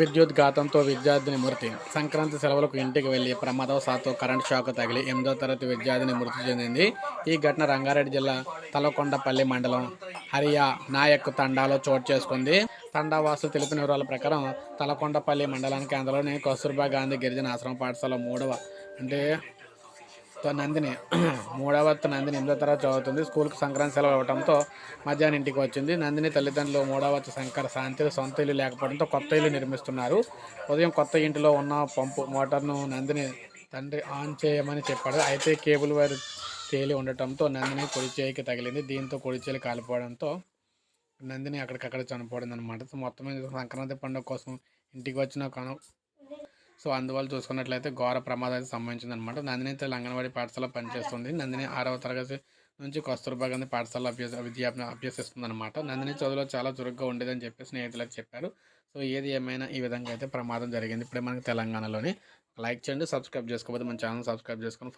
విద్యుత్ ఘాతంతో విద్యార్థిని మృతి. సంక్రాంతి సెలవులకు ఇంటికి వెళ్ళి ప్రమాదవశాత్తు కరెంట్ షాక్ తగిలి ఎనిమిదో తరగతి విద్యార్థిని మృతి చెందింది. ఈ ఘటన రంగారెడ్డి జిల్లా తలకొండపల్లి మండలం హరియా నాయక్ తండాలో చోటు చేసుకుంది. తండా వాసులు తెలిపిన వివరాల ప్రకారం తలకొండపల్లి మండలానికి కేంద్రంలోని కస్తూర్బా గాంధీ గిరిజన ఆశ్రమ పాఠశాల మూడవ అంటే నందిని. మూడవ నందిని ఎనిమిదో తరగతి చదువుతుంది. స్కూల్కి సంక్రాంతి సెలవు ఇవ్వడంతో మధ్యాహ్నం ఇంటికి వచ్చింది. నందిని తల్లిదండ్రులు మూడవ శంకర్ శాంతి సొంత ఇల్లు లేకపోవడంతో కొత్త ఇల్లు నిర్మిస్తున్నారు. ఉదయం కొత్త ఇంటిలో ఉన్న పంపు మోటార్ను నందిని తండ్రి ఆన్ చేయమని చెప్పాడు. అయితే కేబుల్ వైర్ తేలి ఉండటంతో నందిని కుడి చేయికి తగిలింది. దీంతో కుడి చేయి కాలిపోవడంతో నందిని అక్కడికక్కడ చనిపోయింది అనమాట మొత్తం సంక్రాంతి పండుగ కోసం ఇంటికి వచ్చిన కను సో అందువల్ల చూసుకున్నట్లయితే ఘోర ప్రమాదానికి సంబంధించింది అనమాట నందిని తల్లి అంగన్వాడీ పాఠశాల పనిచేస్తుంది. నందిని ఆరవ తరగతి నుంచి కస్తూర్బా గాంధీ పాఠశాల అభ్యాస విద్య అభ్యసిస్తుంది అనమాట నందిని చదువులో చాలా చురుగ్గా ఉండేదని చెప్పి స్నేహితులకు చెప్పారు. సో ఏది ఏమైనా ఈ విధంగా అయితే ప్రమాదం జరిగింది. ఇప్పుడే మనకి తెలంగాణలోని లైక్ చేయండి సబ్స్క్రైబ్ చేసుకోకపోతే మన ఛానల్ సబ్స్క్రైబ్ చేసుకొని